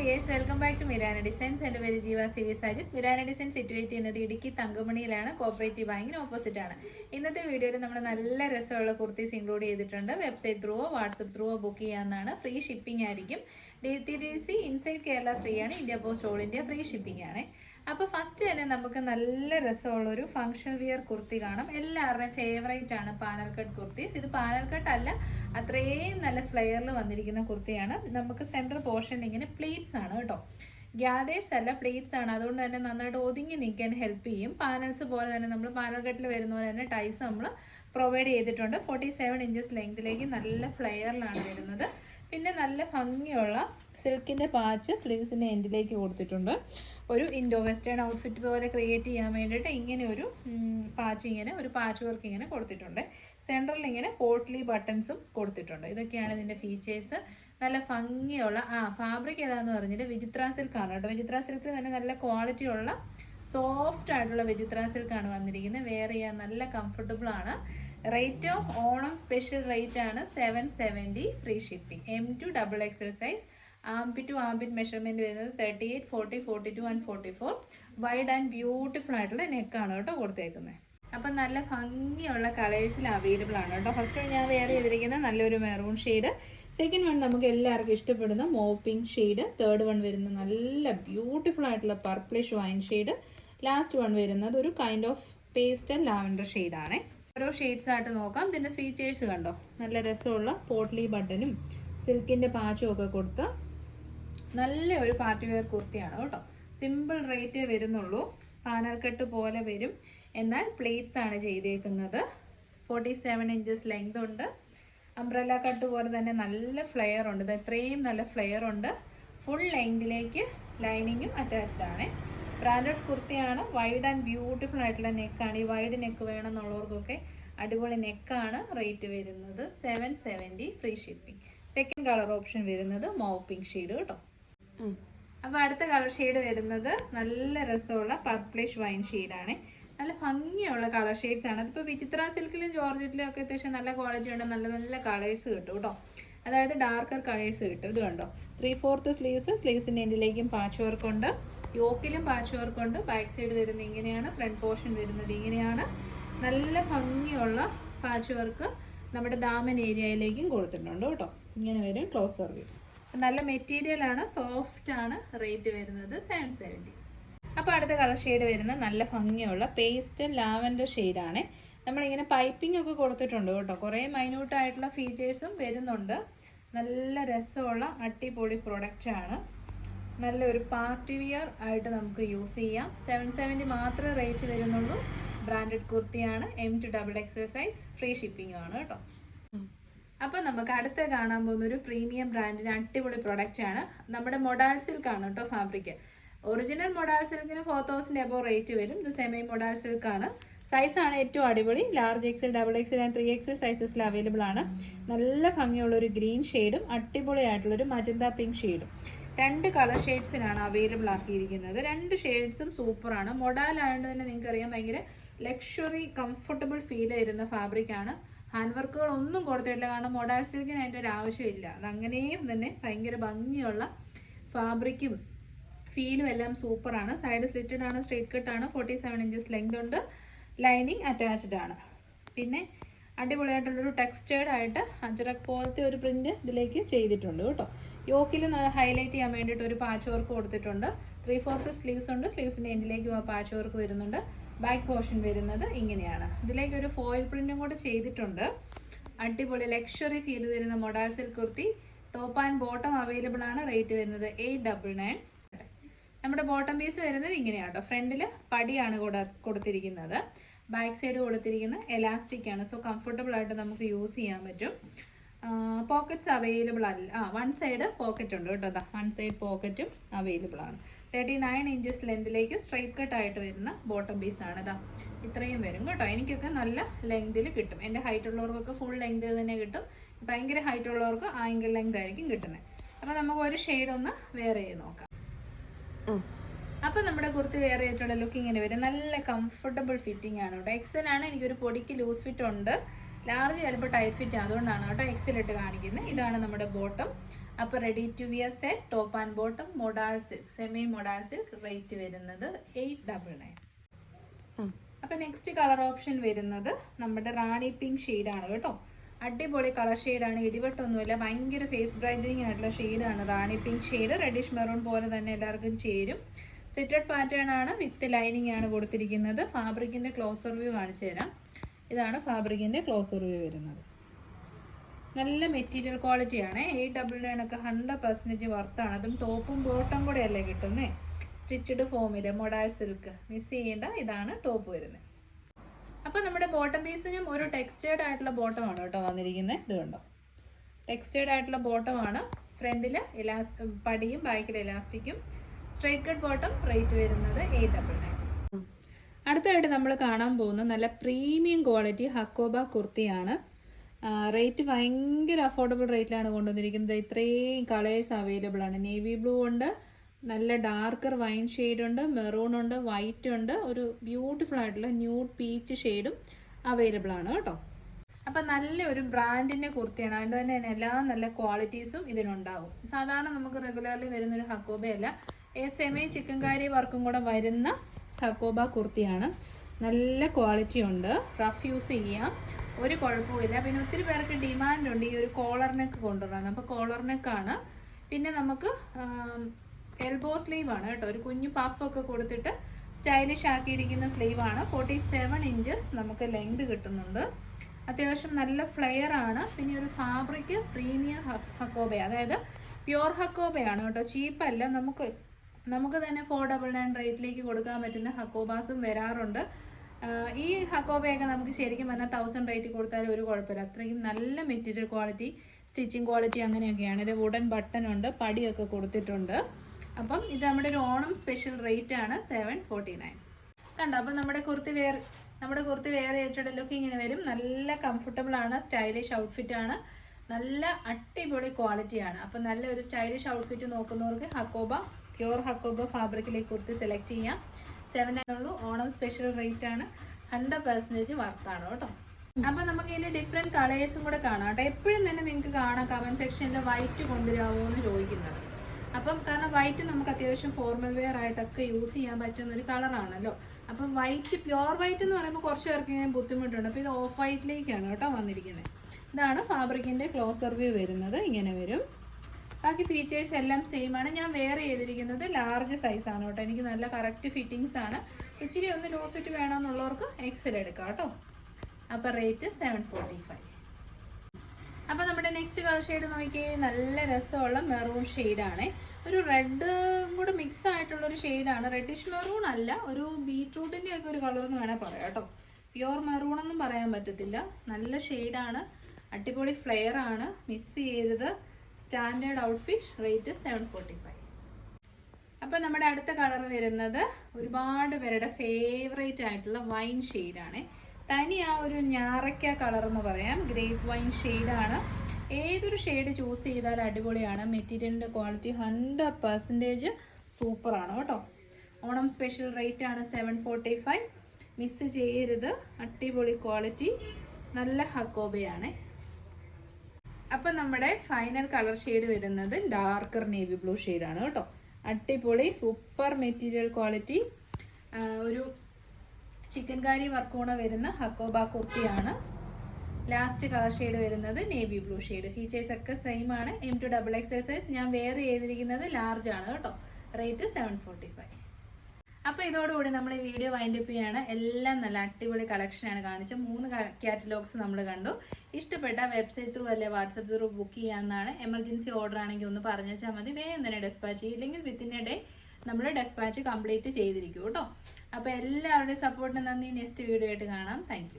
Dears welcome back to Mirana designs. എന്റെ പേര് Jeeva C V Sajith. Mirana design situate ചെയ്യുന്നത് ഇടുക്കി തങ്കമണിയിലാണ്. Cooperative ബാങ്കിന് ഓപ്പോസിറ്റ് ആണ്. ഇന്നത്തെ വീഡിയോയിൽ നമ്മൾ നല്ല രസമുള്ള കുർത്തീസ് ഇൻക്ലൂഡ് ചെയ്തിട്ടുണ്ട്. വെബ്സൈറ്റ് ത്രൂവോ വാട്സപ്പ് ത്രൂവോ ബുക്ക് ചെയ്യാവുന്നതാണ്. ഫ്രീ ഷിപ്പിംഗ് ആയിരിക്കും. D D C inside Kerala free ആണ്. India post all India free shipping ആണ്. അപ്പോൾ ഫസ്റ്റ് തന്നെ നമുക്ക് നല്ല രസമുള്ള ഒരു ഫങ്ഷൻ വിയർ കുർത്തി കാണാം. എല്ലാവരുടെയും ഫേവറേറ്റ് ആണ് പാനൽ കട്ട് കുർത്തീസ്. ഇത് പാനൽ കട്ട് അല്ല അത്രയും നല്ല ഫ്ലെയറിൽ വന്നിരിക്കുന്ന കുർത്തിയാണ്. നമുക്ക് സെന്റർ പോർഷൻ ഇങ്ങനെ പ്ലീറ്റ്സ് ആണ് കേട്ടോ. ഗ്യാദേഴ്സ് അല്ല പ്ലീറ്റ്സ് ആണ്. അതുകൊണ്ട് തന്നെ നന്നായിട്ട് ഒതുങ്ങി നിൽക്കാൻ ഹെൽപ്പ് ചെയ്യും. പാനൽസ് പോലെ തന്നെ നമ്മൾ പാനൽ വരുന്ന പോലെ തന്നെ ടൈസ് നമ്മൾ പ്രൊവൈഡ് ചെയ്തിട്ടുണ്ട്. ഫോർട്ടി സെവൻ ഇഞ്ചസ് ലെങ്തിലേക്ക് നല്ല ഫ്ലെയറിലാണ് വരുന്നത്. പിന്നെ നല്ല ഭംഗിയുള്ള സിൽക്കിന്റെ പാച്ച് സ്ലീവ്സിന്റെ എൻഡിലേക്ക് കൊടുത്തിട്ടുണ്ട്. ഒരു ഇൻഡോ വെസ്റ്റേൺ ഔട്ട്ഫിറ്റ് പോലെ ക്രിയേറ്റ് ചെയ്യാൻ വേണ്ടിയിട്ട് ഇങ്ങനെ ഒരു പാച്ച് ഇങ്ങനെ ഒരു പാച്ച് വർക്ക് ഇങ്ങനെ കൊടുത്തിട്ടുണ്ട്. സെൻട്രലിൽ ഇങ്ങനെ പോട്ട്ലി ബട്ടൺസും കൊടുത്തിട്ടുണ്ട്. ഇതൊക്കെയാണ് ഇതിന്റെ ഫീച്ചേഴ്സ് നല്ല ഭംഗിയുള്ള ആ ഫാബ്രിക് ഏതാണെന്ന് പറഞ്ഞിട്ട് വിചിത്ര സിൽക്കാണ് കേട്ടോ. വിചിത്ര സിൽക്കിൽ തന്നെ നല്ല ക്വാളിറ്റി ഉള്ള സോഫ്റ്റ് ആയിട്ടുള്ള വിചിത്ര സിൽക്കാണ് വന്നിരിക്കുന്നത്. വെയർ ചെയ്യാൻ നല്ല കംഫർട്ടബിൾ ആണ്. Rate of Onam special rate ആണ് seven seventy free shipping M to double XL size to armpit measurement വരുന്നത് thirty eight forty forty two and forty four wide and beautiful ആയിട്ടുള്ള നെക്കാണ് കേട്ടോ കൊടുത്തേക്കുന്നത് അപ്പം നല്ല ഭംഗിയുള്ള കളേഴ്സിൽ അവൈലബിൾ ആണ് കേട്ടോ. ഫസ്റ്റ് ഞാൻ വെയർ ചെയ്തിരിക്കുന്ന നല്ലൊരു മെറൂൺ ഷെയ്ഡ് സെക്കൻഡ് വൺ നമുക്ക് എല്ലാവർക്കും ഇഷ്ടപ്പെടുന്ന മോപ്പിംഗ് ഷെയ്ഡ് തേർഡ് വൺ വരുന്ന നല്ല ബ്യൂട്ടിഫുൾ ആയിട്ടുള്ള purplish wine shade last one വരുന്നത് ഒരു kind of paste and lavender ഷെയ്ഡാണ് ഓരോ ഷെയ്ഡ്സ് ആയിട്ട് നോക്കാം. ഇതിന്റെ ഫീച്ചേഴ്സ് കണ്ടോ? നല്ല രസമുള്ള പോട്ട്ലി ബട്ടനും സിൽക്കിന്റെ പാച്ചും ഒക്കെ കൊടുത്ത് നല്ല ഒരു പാർട്ടി വെയർ കുർത്തിയാണ് കേട്ടോ. സിമ്പിൾ റേറ്റ് വരുന്നുള്ളൂ. പാനൽ കട്ട് പോലെ വരും. എന്നാൽ പ്ലേറ്റ്സ് ആണ് ചെയ്തേക്കുന്നത്. ഫോർട്ടി സെവൻ ഇഞ്ചസ് ലെങ്ത് ഉണ്ട്. അംബ്രല്ല കട്ട് പോലെ തന്നെ നല്ല ഫ്ലെയർ ഉണ്ട്. ഇത് എത്രയും നല്ല ഫ്ലെയർ ഉണ്ട്. ഫുൾ ലെങ്തിലേക്ക് ലൈനിങ്ങും അറ്റാച്ച്ഡ് ആണ്. ബ്രാൻഡഡ് കുർത്തിയാണ്. വൈഡ് ആൻഡ് ബ്യൂട്ടിഫുൾ ആയിട്ടുള്ള നെക്കാണ് ഈ വൈഡ് നെക്ക് വേണമെന്നുള്ളവർക്കൊക്കെ അടിപൊളി നെക്കാണ് റേറ്റ് വരുന്നത് seven seventy free shipping second colour option വരുന്നത് മോപ്പിംഗ് ഷെയ്ഡ് കേട്ടോ അപ്പോൾ അടുത്ത കളർ ഷെയ്ഡ് വരുന്നത് നല്ല രസമുള്ള പർപ്പിളിഷ് വൈൻ ഷെയ്ഡാണ് നല്ല ഭംഗിയുള്ള കളർ ഷെയ്ഡ്സ് ആണ്. അതിപ്പോൾ വിചിത്ര സിൽക്കിലും ജോർജറ്റിലും ഒക്കെ അത്യാവശ്യം നല്ല ക്വാളിറ്റി ഉണ്ട്. നല്ല നല്ല കളേഴ്സ് കിട്ടും കേട്ടോ അതായത് ഡാർക്കർ കളേഴ്സ് കിട്ടും. ഇത് കണ്ടോ? ത്രീ ഫോർത്ത് സ്ലീവ്സ് സ്ലീവ്സിന്റെ എൻഡിലേക്കും പാച്ച് വർക്ക് ഉണ്ട്. യോക്കിലും പാച്ച് വർക്ക് ഉണ്ട്. ബാക്ക് സൈഡ് വരുന്നത് ഇങ്ങനെയാണ് ഫ്രണ്ട് പോർഷൻ വരുന്നത് ഇങ്ങനെയാണ്. നല്ല ഭംഗിയുള്ള പാച്ച് വർക്ക് നമ്മുടെ ദാമൻ ഏരിയയിലേക്കും കൊടുത്തിട്ടുണ്ട് കേട്ടോ. ഇങ്ങനെ വരും ക്ലോസ് വർക്ക് നല്ല മെറ്റീരിയൽ ആണ് സോഫ്റ്റ് ആണ് റേറ്റ് വരുന്നത് സെവൻ സെവന്റി അപ്പോൾ അടുത്ത കളർ ഷെയ്ഡ് വരുന്നത് നല്ല ഭംഗിയുള്ള പേസ്റ്റ് ലാവൻഡർ ഷെയ്ഡാണ് നമ്മളിങ്ങനെ പൈപ്പിംഗ് ഒക്കെ കൊടുത്തിട്ടുണ്ട് കേട്ടോ. കുറേ മൈന്യൂട്ട് ആയിട്ടുള്ള ഫീച്ചേഴ്സും വരുന്നുണ്ട്. നല്ല രസമുള്ള അടിപൊളി പ്രൊഡക്റ്റ് ആണ്. നല്ലൊരു പാർട്ടി വിയർ ആയിട്ട് നമുക്ക് യൂസ് ചെയ്യാം. സെവൻ സെവന്റി മാത്രമേ റേറ്റ് വരുന്നുള്ളൂ. ബ്രാൻഡഡ് കുർത്തിയാണ് M to double XL size free ഷിപ്പിംഗും ആണ് കേട്ടോ. അപ്പോൾ നമുക്ക് അടുത്ത കാണാൻ പോകുന്ന ഒരു പ്രീമിയം ബ്രാൻഡിന് അടിപൊളി പ്രൊഡക്റ്റ് ആണ്. നമ്മുടെ മൊഡാൽ സിൽക്ക് ആണ് കേട്ടോ ഫാബ്രിക് ഒറിജിനൽ മൊഡാൽ സിൽക്കിന് ഫോർ തൗസൻഡ് എബോ റേറ്റ് വരും. ഇത് സെമി മൊഡാൽ സിൽക്ക് ആണ് സൈസ് ആണ് ഏറ്റവും അടിപൊളി. Large XL double XL and three XL സൈസസിൽ available ആണ്. നല്ല ഭംഗിയുള്ള ഒരു ഗ്രീൻ ഷെയ്ഡും അടിപൊളിയായിട്ടുള്ളൊരു മജന്ത പിങ്ക് ഷെയ്ഡും രണ്ട് കളർ ഷെയ്ഡ്സിനാണ് അവൈലബിൾ ആക്കിയിരിക്കുന്നത്. രണ്ട് ഷെയ്ഡ്സും സൂപ്പറാണ് മൊഡാൽ ആയതുകൊണ്ട് തന്നെ നിങ്ങൾക്കറിയാം ഭയങ്കര ലക്ഷറി കംഫർട്ടബിൾ ഫീൽ തരുന്ന ഫാബ്രിക് ആണ്. ഹാൻഡ് വർക്കുകൾ ഒന്നും കൊടുത്തിട്ടില്ല. കാരണം മൊഡാൾ സിൽക്കിന് അതിന്റെ ഒരു ആവശ്യമില്ല. അത് അങ്ങനെയും തന്നെ ഭയങ്കര ഭംഗിയുള്ള ഫാബ്രിക്കും ഫീലും എല്ലാം സൂപ്പറാണ് സൈഡ് സ്ലിറ്റഡ് ആണ് സ്ട്രേറ്റ് കട്ട് ആണ്. ഫോർട്ടി സെവൻ ഇഞ്ചസ് ലെങ്ത് ഉണ്ട്. ലൈനിങ് അറ്റാച്ച്ഡ് ആണ്. പിന്നെ അടിപൊളിയായിട്ടുള്ളൊരു ടെക്സ്റ്റേഡ് ആയിട്ട് അജറക് പോലത്തെ ഒരു പ്രിന്റ് ഇതിലേക്ക് ചെയ്തിട്ടുണ്ട് കേട്ടോ. യോക്കിൽ ഹൈലൈറ്റ് ചെയ്യാൻ വേണ്ടിയിട്ട് ഒരു പാച്ച് വർക്ക് കൊടുത്തിട്ടുണ്ട്. ത്രീ ഫോർത്ത് സ്ലീവ്സ് ഉണ്ട്. സ്ലീവ്സിന്റെ എൻഡിലേക്ക് പാച്ച് വർക്ക് വരുന്നുണ്ട്. ബാക്ക് പോർഷൻ വരുന്നത് ഇങ്ങനെയാണ്. ഇതിലേക്ക് ഒരു ഫോയിൽ പ്രിന്റും കൂടെ ചെയ്തിട്ടുണ്ട്. അടിപൊളി ലക്ഷറി ഫീൽ വരുന്ന modal silk kurti. Top and bottom available ആണ്. റേറ്റ് വരുന്നത് എയ്റ്റ് ഡബിൾ നയൻ നമ്മുടെ ബോട്ടം പീസ് വരുന്നത് ഇങ്ങനെയാണ് കേട്ടോ. ഫ്രണ്ടിൽ പടിയാണ് കൊടുത്തിരിക്കുന്നത്. ബാക്ക് സൈഡ് കൊടുത്തിരിക്കുന്ന എലാസ്റ്റിക് ആണ്. സോ കംഫർട്ടബിൾ ആയിട്ട് നമുക്ക് യൂസ് ചെയ്യാൻ പറ്റും. പോക്കറ്റ്സ് അവൈലബിൾ അല്ല. ആ വൺ സൈഡ് പോക്കറ്റ് ഉണ്ട് കേട്ടോ. വൺ സൈഡ് പോക്കറ്റും അവൈലബിൾ ആണ്. തേർട്ടി നയൻ ഇഞ്ചസ് ലെങ്തിലേക്ക് സ്ട്രൈറ്റ് കട്ട് ആയിട്ട് വരുന്ന ബോട്ടം പീസ് ആണ്. ഇതാ ഇത്രയും വരും കേട്ടോ. എനിക്കൊക്കെ നല്ല ലെങ്തിൽ കിട്ടും. എന്റെ ഹൈറ്റ് ഉള്ളവർക്കൊക്കെ ഫുൾ ലെങ്ത് തന്നെ കിട്ടും. ഭയങ്കര ഹൈറ്റ് ഉള്ളവർക്ക് ആംഗിൾ ലെങ്ത് ആയിരിക്കും കിട്ടുന്നത്. അപ്പോൾ നമുക്ക് ഒരു ഷെയ്ഡ് ഒന്ന് വേറെ നോക്കാം. അപ്പോൾ നമ്മുടെ കുർത്തി വെയർ ചെയ്തിട്ടുള്ള ലുക്ക് ഇങ്ങനെ വരും. നല്ല കംഫർട്ടബിൾ ഫിറ്റിംഗ് ആണ് കേട്ടോ. എക്സൽ ആണ്. എനിക്കൊരു പൊടിക്ക് ലൂസ് ഫിറ്റ് ഉണ്ട്. ലാർജ് ചിലപ്പോൾ ടൈറ്റ് ഫിറ്റ് അതുകൊണ്ടാണ് കേട്ടോ എക്സൽ ഇട്ട് കാണിക്കുന്നത്. ഇതാണ് നമ്മുടെ ബോട്ടം അപ്പോൾ ready to wear set top and bottom modal silk semi modal silk rate വരുന്നത് എയ്റ്റ് ഡബിൾ നയൻ അപ്പോൾ നെക്സ്റ്റ് കളർ ഓപ്ഷൻ വരുന്നത് നമ്മുടെ റാണി പിങ്ക് ഷെയ്ഡാണ് കേട്ടോ. അടിപൊളി കളർ ഷെയ്ഡാണ് ഇടിവെട്ടൊന്നുമില്ല ഭയങ്കര ഫേസ് ബ്രൈറ്റനിങ് ആയിട്ടുള്ള ഷെയ്ഡാണ് rani pink shade reddish maroon പോലെ തന്നെ എല്ലാവർക്കും ചേരും. സെറ്റഡ് പാറ്റേൺ ആണ് വിത്ത് ലൈനിങ് ആണ് കൊടുത്തിരിക്കുന്നത്. ഫാബ്രിക്കിന്റെ ക്ലോസർ വ്യൂ കാണിച്ചു തരാം. ഇതാണ് ഫാബ്രിക്കിന്റെ ക്ലോസർ വ്യൂ വരുന്നത്. നല്ല മെറ്റീരിയൽ ക്വാളിറ്റിയാണ് എയ്റ്റ് ഡബിൾ നയൻ ഒക്കെ ഹൺഡ്രഡ് പെർസെന്റേജ് വർത്താണ് അതും ടോപ്പും ബോട്ടം കൂടെ അല്ലേ കിട്ടുന്നേ? സ്റ്റിച്ചഡ് ഫോമിൽ മൊഡാൽ സിൽക്ക് മിസ് ചെയ്യേണ്ട ഇതാണ് ടോപ്പ് വരുന്നത്. അപ്പോൾ നമ്മുടെ ബോട്ടം പീസിനും ഒരു ടെക്സ്റ്റേർഡ് ആയിട്ടുള്ള ബോട്ടമാണ് കേട്ടോ വന്നിരിക്കുന്നത്. ഇത് കണ്ടോ? ടെക്സ്റ്റേർഡ് ആയിട്ടുള്ള ബോട്ടമാണ് ഫ്രണ്ടിൽ ഇലാസ് പടിയും ബാക്കിൽ ഇലാസ്റ്റിക്കും സ്ട്രൈറ്റ് കട്ട് ബോട്ടം റേറ്റ് വരുന്നത് എയ്റ്റ് ഡബിൾ നയൻ അടുത്തായിട്ട് നമ്മൾ കാണാൻ പോകുന്ന നല്ല പ്രീമിയം ക്വാളിറ്റി ഹക്കോബ കുർത്തിയാണ്. റേറ്റ് ഭയങ്കര അഫോർഡബിൾ റേറ്റിലാണ് കൊണ്ടുവന്നിരിക്കുന്നത്. ഇത്രയും കളേഴ്സ് അവൈലബിൾ ആണ്. നേവി ബ്ലൂ ഉണ്ട് നല്ല ഡാർക്കർ വൈൻ ഷെയ്ഡ് ഉണ്ട് മെറൂൺ ഉണ്ട് വൈറ്റ് ഉണ്ട്. ഒരു ബ്യൂട്ടിഫുൾ ആയിട്ടുള്ള ന്യൂഡ് പീച്ച് ഷെയ്ഡും അവൈലബിൾ ആണ് കേട്ടോ. അപ്പം നല്ല ഒരു ബ്രാൻഡിന്റെ കുർത്തിയാണ്. അതുകൊണ്ട് തന്നെ എല്ലാ നല്ല ക്വാളിറ്റീസും ഇതിനുണ്ടാവും സാധാരണ നമുക്ക് റെഗുലർലി വരുന്ന ഒരു ഹക്കോബയല്ല സെമി ചിക്കൻ കാരി വർക്കും കൂടെ വരുന്ന കക്കോബ കുർത്തിയാണ്. നല്ല ക്വാളിറ്റി ഉണ്ട്. റഫ് യൂസ് ചെയ്യാം. ഒരു കുഴപ്പമില്ല പിന്നെ ഒത്തിരി പേർക്ക് ഡിമാൻഡ് ഉണ്ട്. ഈ ഒരു കോളർ നെക്ക് കൊണ്ടുവരാൻ. അപ്പോൾ കോളർ പിന്നെ നമുക്ക് എൽബോ സ്ലീവ് ആണ് കേട്ടോ. ഒരു കുഞ്ഞു പഫൊക്കെ കൊടുത്തിട്ട് സ്റ്റൈലിഷ് ആക്കിയിരിക്കുന്ന സ്ലീവ് ആണ്. ഫോർട്ടി സെവൻ ഇഞ്ചസ് നമുക്ക് ലെങ്ത് കിട്ടുന്നുണ്ട്. അത്യാവശ്യം നല്ല ഫ്ലെയർ ആണ്. പിന്നെ ഒരു ഫാബ്രിക് പ്രീമിയം ഹക്കോബ അതായത് പ്യുവർ ഹക്കോബയാണ് കേട്ടോ. ചീപ്പല്ല നമുക്ക് നമുക്ക് തന്നെ ഫോർ ഡബിൾ നയൻ റേറ്റിലേക്ക് കൊടുക്കാൻ പറ്റുന്ന ഹക്കോബാസും വരാറുണ്ട്. ഈ ഹക്കോബയൊക്കെ നമുക്ക് ശരിക്കും പറഞ്ഞാൽ തൗസൻഡ് റേറ്റ് കൊടുത്താലും ഒരു കുഴപ്പമില്ല. അത്രയ്ക്കും നല്ല മെറ്റീരിയൽ ക്വാളിറ്റി സ്റ്റിച്ചിങ് ക്വാളിറ്റി അങ്ങനെയൊക്കെയാണ്. ഇത് വുഡൻ ബട്ടൺ ഉണ്ട് പടിയൊക്കെ കൊടുത്തിട്ടുണ്ട്. അപ്പം ഇത് നമ്മുടെ ഒരു ഓണം സ്പെഷ്യൽ റേറ്റ് ആണ് സെവൻ ഫോർട്ടി നയൻ കണ്ടോ അപ്പം നമ്മുടെ കുർത്തി വേർ നമ്മുടെ കുർത്തി വേറെ ഏറ്റവും ലുക്ക് ഇങ്ങനെ വരും. നല്ല കംഫർട്ടബിൾ ആണ് സ്റ്റൈലിഷ് ഔട്ട്ഫിറ്റ് ആണ്. നല്ല അടിപൊളി ക്വാളിറ്റിയാണ് അപ്പം നല്ല ഒരു സ്റ്റൈലിഷ് ഔട്ട്ഫിറ്റ് നോക്കുന്നവർക്ക് ഹക്കോബ പ്യുവർ ഹക്കോബ ഫാബ്രിക്കിലേക്ക് കുർത്തി സെലക്ട് ചെയ്യാം. സെവൻ ഉള്ളൂ. ഓണം സ്പെഷ്യൽ റേറ്റ് ആണ്. ഹൺഡ്രഡ് പെർസെന്റേജ് വർത്താണ് കേട്ടോ. അപ്പം നമുക്ക് ഇതിന്റെ ഡിഫറെന്റ് കളേഴ്സും കൂടെ കാണാം കേട്ടോ. എപ്പോഴും തന്നെ നിങ്ങൾക്ക് കാണാം കമന്റ് സെക്ഷനിൽ വൈറ്റ് കൊണ്ടുവരാമോ എന്ന് ചോദിക്കുന്നത്. അപ്പം കാരണം വൈറ്റ് നമുക്ക് അത്യാവശ്യം ഫോർമൽ വെയർ ആയിട്ടൊക്കെ യൂസ് ചെയ്യാൻ പറ്റുന്ന ഒരു കളറാണല്ലോ അപ്പം വൈറ്റ് പ്യുവർ വൈറ്റ് എന്ന് പറയുമ്പോൾ കുറച്ച് പേർക്ക് ഇങ്ങനെ ബുദ്ധിമുട്ടുണ്ട്. അപ്പോൾ ഇത് ഓഫ് വൈറ്റിലേക്കാണ് കേട്ടോ വന്നിരിക്കുന്നത്. ഇതാണ് ഫാബ്രിക്കിന്റെ ക്ലോസർ വ്യൂ വരുന്നത്. ഇങ്ങനെ വരും. ബാക്കി ഫീച്ചേഴ്സ് എല്ലാം സെയിം ആണ്. ഞാൻ വെയർ ചെയ്തിരിക്കുന്നത് ലാർജ് സൈസാണ് കേട്ടോ. എനിക്ക് നല്ല കറക്റ്റ് ഫിറ്റിങ്സ് ആണ്. ഇച്ചിരി ഒന്ന് ലോസ് ഫിറ്റ് വേണമെന്നുള്ളവർക്ക് എക്സൽ എടുക്കാം കേട്ടോ. അപ്പോൾ റേറ്റ് സെവൻ ഫോർട്ടി ഫൈവ് അപ്പോൾ നമ്മുടെ നെക്സ്റ്റ് കളർ ഷെയ്ഡ് നോക്കിയേ നല്ല രസമുള്ള മെറൂൺ ഷെയ്ഡാണ് ഒരു റെഡ് കൂടെ മിക്സ് ആയിട്ടുള്ള ഒരു ഷെയ്ഡാണ് റെഡിഷ് മെറൂൺ അല്ല ഒരു ബീട്രൂട്ടിന്റെ ഒക്കെ ഒരു കളർ എന്ന് വേണേൽ പറയാം കേട്ടോ. പ്യുവർ മെറൂൺ ഒന്നും പറയാൻ പറ്റത്തില്ല. നല്ല ഷെയ്ഡാണ് അടിപൊളി ഫ്ലെയർ ആണ്. മിസ് ചെയ്തത് standard outfit rate seven forty five അപ്പോൾ നമ്മുടെ അടുത്ത കളർ വരുന്നത് ഒരുപാട് പേരുടെ ഫേവറേറ്റ് ആയിട്ടുള്ള വൈൻ ഷെയ്ഡാണ് തനി ആ ഒരു ഞാറയ്ക്ക കളർ എന്ന് പറയാം. ഗ്രേപ്പ് വൈൻ ഷെയ്ഡാണ് ഏതൊരു ഷെയ്ഡ് ചൂസ് ചെയ്താലും അടിപൊളിയാണ്. മെറ്റീരിയലിന്റെ ക്വാളിറ്റി ഹൺഡ്രഡ് പെർസെന്റേജ് സൂപ്പറാണ് കേട്ടോ. ഓണം സ്പെഷ്യൽ റേറ്റ് ആണ് സെവൻ ഫോർട്ടി ഫൈവ് മിസ് ചെയ്യരുത്. അടിപൊളി ക്വാളിറ്റി നല്ല ഹക്കോബയാണ്. അപ്പം നമ്മുടെ ഫൈനൽ കളർ ഷെയ്ഡ് വരുന്നത് ഡാർക്കർ നേവി ബ്ലൂ ആണ് കേട്ടോ. അടിപൊളി സൂപ്പർ മെറ്റീരിയൽ ക്വാളിറ്റി ഒരു ചിക്കൻ കാരി വർക്കൂണ വരുന്ന ഹക്കോബ കുർത്തിയാണ്. ലാസ്റ്റ് കളർ ഷെയ്ഡ് വരുന്നത് നേവി ബ്ലൂ ഷെയ്ഡ് ഫീച്ചേഴ്സ് ഒക്കെ സെയിം ആണ്. M to double XL size ഞാൻ വെയർ ചെയ്തിരിക്കുന്നത് ലാർജ് ആണ് കേട്ടോ. റേറ്റ് സെവൻ ഫോർട്ടി ഫൈവ് അപ്പോൾ ഇതോടുകൂടി നമ്മൾ ഈ വീഡിയോ വൈൻഡപ്പ് ചെയ്യാണ്. എല്ലാം നല്ല അടിപൊളി കളക്ഷനാണ് കാണിച്ചത്. മൂന്ന് കാറ്റലോഗ്സ് നമ്മൾ കണ്ടു. ഇഷ്ടപ്പെട്ട വെബ്സൈറ്റ് ത്രൂ അല്ലെ വാട്സപ്പ് ത്രൂ ബുക്ക് ചെയ്യാമെന്നാണ് എമർജൻസി ഓർഡർ ആണെങ്കിൽ ഒന്ന് പറഞ്ഞാൽ മതി. വേഗം തന്നെ ഡെസ്പാച്ച് ചെയ്യും. ഇല്ലെങ്കിൽ വിത്തിൻ എ ഡേ നമ്മൾ ഡെസ്പാച്ച് കംപ്ലീറ്റ് ചെയ്തിരിക്കും കേട്ടോ. അപ്പോൾ എല്ലാവരുടെയും സപ്പോർട്ടിന് നന്ദി. നെക്സ്റ്റ് വീഡിയോ ആയിട്ട് കാണാം. താങ്ക്